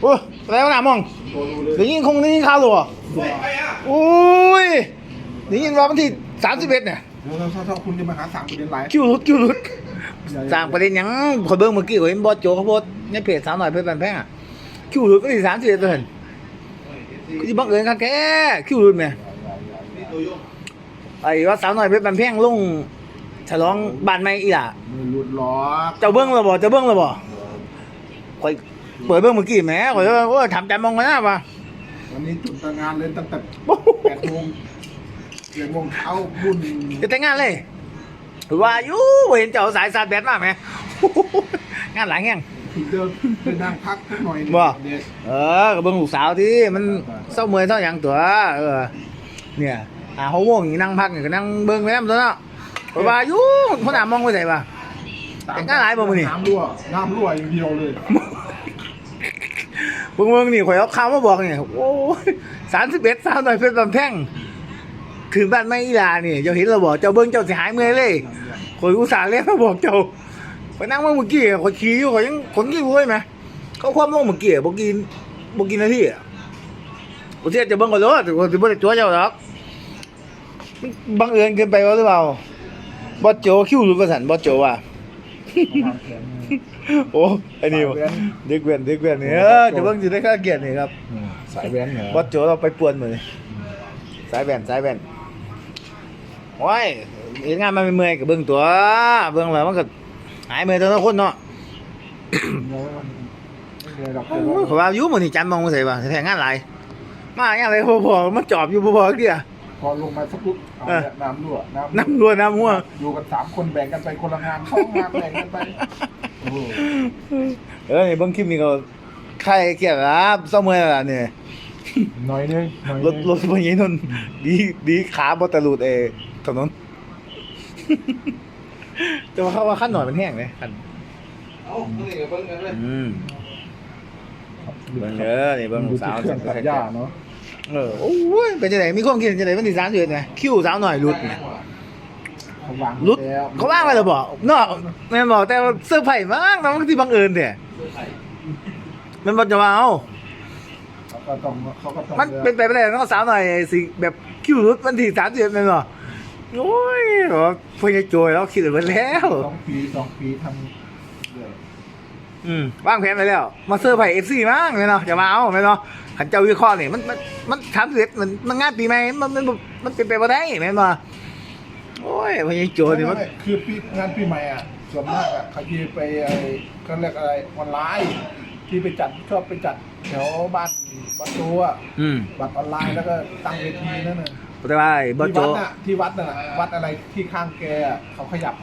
โอ้อะไรวะหน้ามองตัวรู้เลยเดี๋ยวยิงคงได้ยินข่าวหรอโอ้ยเดี๋ยวยินว่าวันที่สามสิบเอ็ดเนี่ยเดี๋ยวถ้าถ้าคุณจะมาหาสามประเด็นหลายคิวรุดคิวรุดสร้างประเด็นหยังขอยเบิ่งเมื่อกี้ขอยเห็นบอสโจเขาโพสต์ในเพจสาวหน่อยเพจแฟนแพงอะคิวรุดก็ที่สามสิบเอ็ดเปอร์เซ็นต์ก็ที่บังเอิญครับแกคิวรุดเนี่ยไอ้ว่าสาวหน่อยเพชรแฟนแพงลงฉลองบ้านใหม่อีหล่ะไม่หลุดหรอกเจ้าเบิ้งแล้วบ่เจ้าเบิ้งแล้วบ่ข่อย เปิดเบิ้งเมื่อกี้แหมข่อยว่าโอ้ยทำใจมองกันนะป่ะวันนี้จุดแต่งงานเลยตั้งแต่แปดโมงเจ็ดโมงเช้าบุญจะแต่งงานเลยว่าอยู่บ่เห็นเจ้าสายสาดแบดมากไหมงานหลายแห่งเดินไปนั่งพักสักหน่อยบ่เด็กเออก็เบิ่งลูกสาวที่มันเศร้าเมื่อยเศร้าหยังตัวเออเนี่ยอ่าเขาวงอย่างนี้นั่งพักนี่ก็นั่งเบิ่งแม่มตัวเนาะข่อยว่าอยู่คนหน้ามองไปใส่ป่ะแต่งงานหลายบ่มื้อนี้น้ำรั่วน้ำรั่วอย่างเดียวเลย เบิ่งเบิ่งนี่ข่อยเอาข่าวมาบอกเนี่ยโอ้ยสามสิบเอ็ดสาวหน่อยเป็นลำแท่งถึงบ้านไม่อีลานี่เจ้าเห็นเราบอกเจ้าเบิ่งเจ้าสิหายเมื่อยเลยข่อยอุตส่าห์เรียกมาบอกเจ้าไปนั่งเมื่อกี้ข่อยขี่อยู่ข่อยยังขนขี้บุ้ยไหมเขาความลงเมื่อกี้บ่กินบ่กินนาทีอะบ่เทียจะเบิ่งก็รู้แต่ว่าสิบ่ได้ตัวเจ้าหรอกบังเอิญเกินไปหรือเปล่าบ่โจคิวรือประสันบ่โจว่ะ โอ้ไอ้นี่วะเด็กเวียนเด็กเวียนนี่เออจะเบิ่งสิได้ค่าเกียรตินี่ครับสายแว้นเหรอบ่โจเราไปป่วนมื้อนี้สายแว่นสายแว่นโอ้ยเฮ็ดงานมาเมื่อยๆก็เบิ่งตัวเบิ่งแล้วมันก็หายเมื่อยตัวละคนเนาะไม่เลยหรอกโอ้ยเขาว่าอยู่มื้อนี้จันทร์มองบ่ใส่ว่าแท้งานหลายมาอย่างไรพอๆมาจอบอยู่พอๆเดียว พอลงมาสักปุ๊บเอาเออ เนี่ยน้ำรั่วน้ำน้ำรัวน้ำหัวอยู่กันสามคนแบ่งกันไปคนละงานสองงานแบ่งกันไปโอ้โห เออนี่เบิ่งคลิปนี้ก็ใครเกียรติครับเศร้าเมื่อยแล้วล่ะนี่หน่อยนึงหน่อยรนึถงรถพวกนี้นนดีดีขาบอตะลูดเอถนน แต่ว่าเขาว่าขั้นหน่อยมันแห้งเลยขั้นเอ้านี่ก็เบิ่งกันเลยอืมเบิ่งเด้อนี่เบิ่งลูกสาวเครื่องตัดหญ้าเนาะเออโอ้ยเป็นจังไดมีความคิดจังไดมันสิสามสิบเอ็ดไงคิวสาวหน่อยหลุดไง เขาวางหลุดแล้วเขาว่างไว้แล้วบอกเนาะแม่นบอกแต่ว่าเซอร์ไพรส์มากน้องที่บังเอิญแท้มันบ่จะว่าเอาเขาก็ต้องเขาก็ต้องมันเป็นไปไม่ได้ต้องสาวหน่อยสิแบบคิวหลุดวันที่สามสิบเอ็ดแม่นบ่โอ้ยบอกว่าเพิ่นจะโจยแล้วคิดไว้แล้ว สองปีสองปีทำเรื่อยอืมวางแผนไปแล้ว มาเซอร์ไพรส์เอฟซีมั้งไม่เนาะอย่ามาเอาไม่เนาะขันเจ้าวิเคราะห์นี่มันมันมันถามเสร็จมันมันงานปีใหม่มันมันมันมันเป็นไปบ่ได้แม่นบ่ โอ้ยพญโจนี่มันไม่คือปีงานปีใหม่อะส่วนมากอะเขาที่ไปไอ้ก็เรียกอะไรออนไลน์ที่ไปจัดชอบไปจัดแถวบ้านบ้านโตอะอืมบัตรออนไลน์แล้วก็ตั้งเวทีนั่นน่ะแต่ว่าไอ้บ่ที่โจ วัดน่ะที่วัดน่ะวัดอะไรที่ข้างแกอะเขาขยับ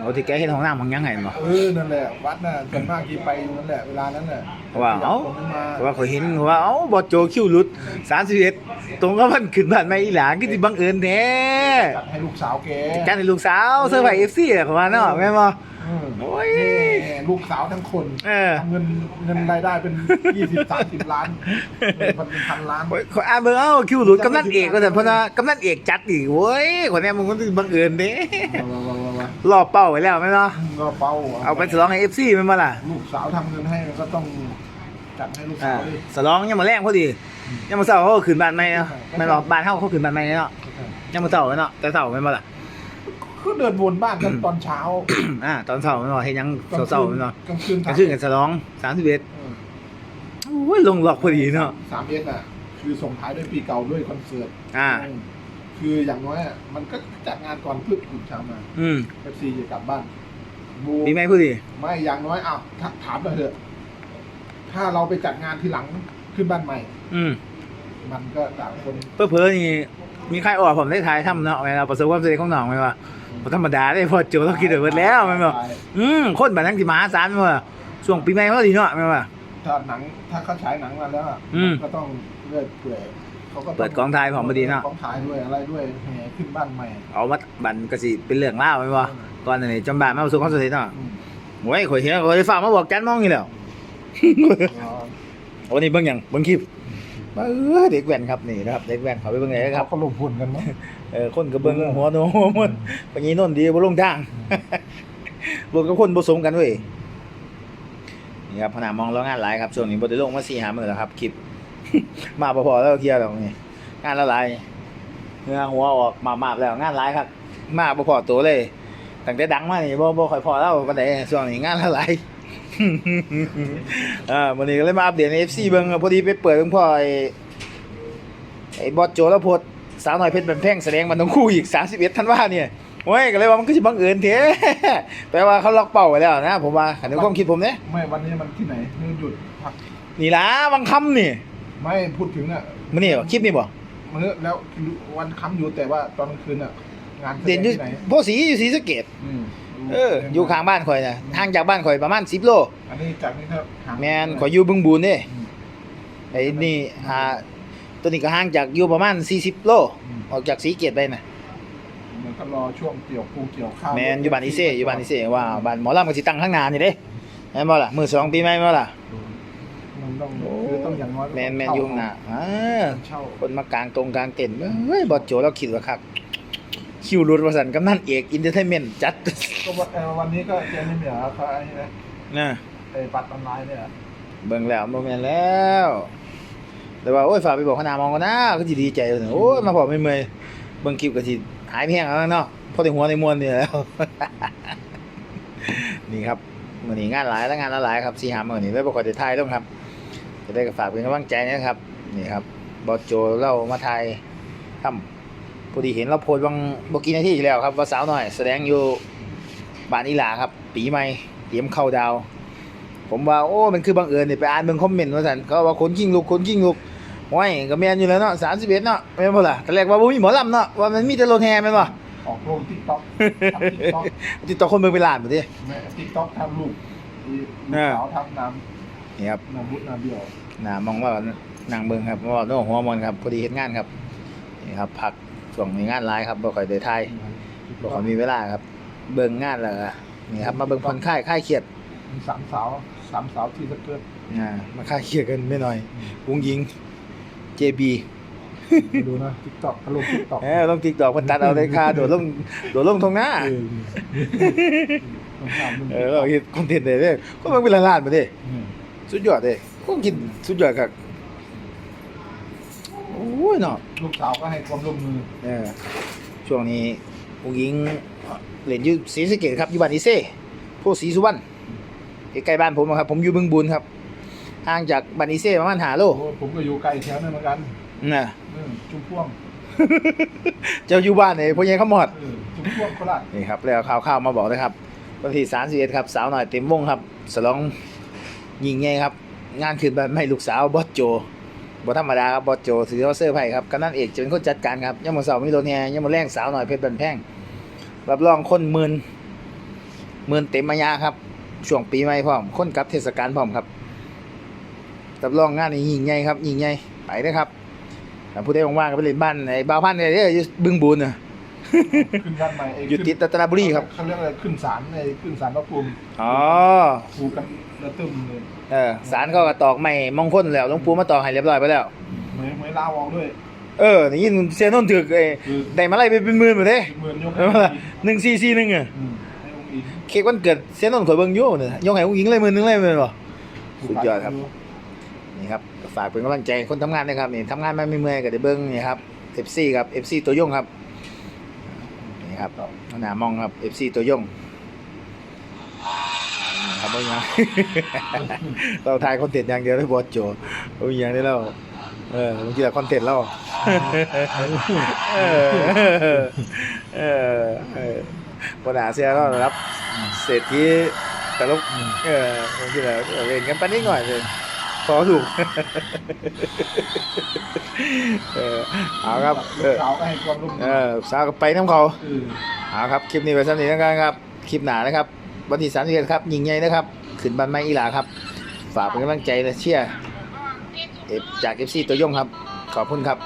เอาที่แกเฮ็ดห้องน้ำของยังไงบ่เออนั่นแหละวัดน่ะส่วนมากที่ไปนั่นแหละเวลานั้นน่ะเพราะว่าเอ้าคนนั้นมาเพราะว่าเขาเห็นว่าเอ้าบ่โจคิวหลุด31ตรงกับวันขึ้นบ้านใหม่อีหลานคือสิบังเอิญแท้จัดให้ลูกสาวแกจันให้ลูกสาวเซอร์ไพรส์ FC อะเขาว่าเนาะแม่นบ่เออโอ้ยแม่ ลูกสาวทั้งคนเออ ทำเงินเงินรายได้เป็นยี่สิบสามสิบล้านเป็นพันล้าน โอ้ยขออ่านเบิ่งเอ้าคิวหลุดกำนันเอกว่าแต่นเพราะว่ากำนันเอกจัดอีกโว้ยคนเนี้ยมึงมันสิบังเอิญเด้ว้าวว้าวว้าวว้าวรอบเป้าไว้แล้วแม่นเนาะก็เป้าเอาไปฉลองให้ FC แม่นบ่ล่ะลูกสาวทำเงินให้ก็ต้องจัดให้ลูกอ่าสาวดิฉลองยังมาแรงพอดียังมาเช้าเขาก็ขึ้นบ้านใหม่เนาะแม่นบ่บ้านเฮาเขาขึ้นบ้านใหม่เนาะยังมาเช้าเนาะแต่เช้าแม่นบ่ล่ะ คือเดินวนบ้านกันตอนเช้าอ่าตอนเช้าแม่นบ่เฮ็ดหยังเช้าๆแม่นบ่กลางคืนกลางคืนกันฉลอง31โอ้ยลงล็อกพอดีเนาะสามเอ็ดอะ คือส่งท้ายด้วยปีเก่าด้วยคอนเสิร์ตอ่า คืออย่างน้อยอะมันก็จัดงานก่อนพึ่งตื่นเช้ามา อืมเอฟซีจะกลับบ้านบูมีไหมพอดีไม่อย่างน้อยอ้าวถ้าถามเราเถอะถ้าเราไปจัดงานทีหลังขึ้นบ้านใหม่ อืมมันก็ต่างคนเพื่อๆนี่มีใครออกผมได้ทายทำเนาะแม่นเราประสบความสำเร็จของน้องแม่นบ่ บ่ธรรมดาเด้พอโจเราคิดไว้เบิดแล้วแม่นบ่อืมคนแบบนั้นที่มหาศาลมาช่วงปีใหม่พอดีเนาะแม่นว่าถ้าหนังถ้าเขาฉายหนังมาแล้วอะอืมก็ต้องเลื่อยเปื่อยเขาก็ต้เปิดกองถ่ายของพอดีเนาะกองถ่ายด้วยอะไรด้วยแห่ขึ้นบ้านใหม่เอามาบันก็สิเป็นเรื่องเล่าวแม่นบ่ก่อนหน้านี้จำบ้านมาประสบความสำเร็จเนาะโอ้ยข่อยเห็นข่อยได้ฝากมาบอกจันมองอยู่แล้ววันนี้เบิ่งหยังเบิ่งคลิป เออเด็กแว่นครับนี่นะครับเด็กแว่นเขาไปเบิ่งไหนครับเขาก็ลงทุนกันเนาะเออคนก็เบิ่งหัวโนหัวมันปานนี้โน่นดีบ่ลงทางบ่กับคนบ่สมกันเว้ยนี่ครับพนามองแล้วงานหลายครับช่วงนี้บไดลงมาสี่หามือแล้วครับคลิป มาพอๆแล้วเคลียร์แล้วนี่งานละหลายเนื้อหัวออกมามาบแล้วงานหลายครับ มาพอๆตัวเลยตั้งแต่ดังมานี่บ่บ่ค่อยพอแล้วปานใดช่วงนี้งานละหลาย อ่าวันนี้ก็เลยมาอัปเดตใน FC เบิ่งครับพอดีไปเปิดเบิ่งพ่อไอ้ไอ้บอสโจแล้วโพดสาวน้อยเพชรเป็นแพงแสดงมันต้องคู่อีก31ธันวาเนี่ยโอ้ยก็เลยว่ามันก็สิบังเอิญเถอะแปลว่าเขาล็อกเป้าไว้แล้วนะ ผมว่าขันในความคิดผมเนี่ยไม่วันนี้มันที่ไหนนี่หยุดพักนี่ล่ะบางคำนี่ ไม่พูดถึงอะมื้อนี้บ่คลิปนี้บ่มื้อแล้ววันค้ำอยู่แต่ว่าตอนกลางคืนอะงานแสเด่นอยู่ที่ไหนโพสีอยู่ศรีสะเกษอืม เอออยู่ข้างบ้านข่อยน่ะห่างจากบ้านข่อยประมาณ10โลอันนี้จากนี้ถ้าหางแม่นข่อยอยู่บึงบูนเด้อืมไอ้นี่อ่าตัวนี้ก็ห่างจากอยู่ประมาณ40โลอืมออกจากศรีเกษไปน่ะเหมือนก็รอช่วงเกี่ยวปูเกี่ยวข้าวแมนอยู่บ้านอีเซ่อยู่บ้านอีเซ่ว่าบ้านหมอลำก็สิตั้งข้างหน้านี่เด้แม่นบ่ล่ะมื้อสองปีใหม่บ่ล่ะมันต้องคือต้องอย่างน้อยแมนแมนอยู่ข้างหน้าอ่าเช่าคนมากลางตรงกลางเต็นท์เฮ้ยบอสโจเราคิดว่าคัก คิวรุดว่าซั่นกำนันเอกอินเตอร์เทนเมนต์จัดก็วันเอ่อวันนี้ก็เจนี่เหนือเขาไอ้นี่นะนะไอ้ปัดออนไลน์เนี่ยเบิ่งแล้วบ่แม่นแล้ว แต่ว่าโอ้ยฝากไปบอกคณะมองกันนะก็สิดีใจเลยโอ้ยมาพอไม่เมื่อยเบิ่งคลิปก็สิหายแพงแล้วเนาะพอได้หัวได้มวนนี่แหล้ว นี่ครับมื้อนี้งานหลายแล้วงานละหลายครับสิหามื้อนี้เลยบ่ค่อยได้ถ่ายลงครับจะได้ก็ฝากเป็นกำลังใจนะครับ นี่ครับบอสโจเรามาถ่ายทำ พอดีเห็นเราโพสต์บางบกี่นาทีที่แล้วครับว่าสาวหน่อย แสดงอยู่บ้านอีหลาครับ ปีใหม่เตรียมเข้าดาว ผมว่าโอ้มันคือบังเอิญนี่ไปอ่านเบิ่งคอมเมนต์ว่าซั่นเขาว่าคนกิ้งลูกคนกิ้งลูกโอ้ยก็แม่นอยู่แล้วเนาะ31เนาะแม่นบ่ล่ะแต่แรกว่าบ่มีหมอลำเนาะว่ามันมีแต่รถแห่แม่นบ่ออกลงทิกต็อกทำทิกต็อกติดต่อคนเบิ่งเป็นล้านบ่ติแม่ทิกต็อกทำลูกลูกเออสาวทำน้นี่ครับำน้ำบุญน้ำเบี้ยวน่ามองว่านางเบิ่งครับเพราะว่าโน้หัวมอนครับพอดีเฮ็ดงานครับนี่ครับพัก ช่วงมีงานหลายครับบ่ค่อยได้ถ่ายบ่ค่อยมีเวลาครับ เบิ่งงานแล้วก็นี่ครับ มาเบิ่งผ่อนคลายคลายเครียดมีสามสาวสามสาวที่สะเกิดอ่ามาคลายเครียดกันไม่น้อยวุ้งยิง JB ไปดูนะทิกต็อกตลกทิกต็อกเออลง TikTok เพิ่นตัดเอาได้ค่าโดดลงโดดลงตรงหน้าเออต้องทำมึงเออเราเฮ็ดคอนเทนต์ได้เด้อก็มันเป็นล้านๆบ่เด้อืมสุดยอดเด้ผมคิดสุดยอดครับโอ้ ยเนาะลูกสาวก็ให้ความร่วมมือเออช่วงนี้วุ้งยิงเล่นอยู่ศรีสะเกษครับอยู่บ้านอีเซ่โพธิ์ศรีสุวรรณใกล้ๆบ้านผมอะครับ ผมอยู่บึงบูนครับห่างจากบ้านอีเซ่ประมาณ5โลโอ้ผมก็อยู่ใกล้แถวนั้นเหมือนกันน่ะเออจุ๊บพ่วงเจ้าอยู่บ้านเนี่ยพ่อใหญ่ขมอดเออจุ๊บพ่วงโคราชนี่ครับแล้วข่าวข่าวๆมาบอกนะครับวันที่31ครับสาวหน่อยเต็มวงครับสลองยิงไงครับ งานคืนบ้านไม่ลูกสาวบอสโจ บ่ธรรมดาครับบอโจถือว่าเซอร์ไพ่ครับกำนันเอกจะเป็นคนจัดการครับยังมาเสาร์มีรถแห่ยังมาแรงสาวหน่อยเพชรบันแพงรับรองคนหมื่นหมื่นเต็มมายาครับ ช่วงปีใหม่พร้อมคนกลับเทศกาลพร้อมครับรับรองงานนี้ยิ่งใหญ่ครับยิ่งใหญ่ไปนะครับผู้ใดว่างๆก็ไปเล่นบ้านไอ้บาวพันธุ์เนี่ยเด้ออยู่บึงบูนน่ะ ขึ้นด้านใหม่ไอ้อยู่ติดรัตนบุรีครับ เขาเรียกอะไรขึ้นศาลในขึ้นศาลพระภูมิอ๋อ ถูกกันระตึมเลยเออสารเขาก็ตอกไม่มงคลแล้วหลวงปู่มาตอกให้เรียบร้อยไปแล้ว เหมือนเหมือนลาวองด้วย เออนี่ยินเซียนนท์ถึกเอ้คือได้มาไล่ไปเป็นหมื่นหมดเด้เหมือนยกเออหนึ่งสี่สี่หนึ่งอะอืมให้องค์อินเค้กวันเกิดเซียนนท์ข่อยเบิ่งอยู่เนี่ยยกให้อุ้งอิงเลยหมื่นหนึงเลยแม่นบ่ สุดยอดครับ นี่ครับฝากเป็นกำลังใจคนทำงานนะครับนี่ทำงานมาไม่เมื่อยก็ได้เบิ่งนี่ครับ FC ครับ FC ตัวยงครับนี่ ครับหน้ามองครับ FC ตัวยงนี่ครับเบิ่งนะเราถ่ายคอนเทนต์อย่างเดียวเลยบอสโจเอาอีกอย่างได้แล้วเออบางทีเราคอนเทนต์เราเออเออเออปัญหาเสียเรารับเศรษฐีแต่ลกเออบางทีเราเล่นกันไปนิดหน่อยเลย พอถูกเออเอาครับลูเอกอสาวก็ให้ความร่วมมืเออสาวก็ไปน้ำเขาเออเอาครับคลิปนี้ไปสั้นนี้แล้วกันครับ คลิปหนานะครับ วันที่สามสิบเอ็ดครับยิงใหญ่นะครับ ขึ้นบันไม้อีหลาครับ ฝากเป็นกำลังใจและเชียร์เอฟจากเอฟซีตัวยงครับ ขอบคุณครับ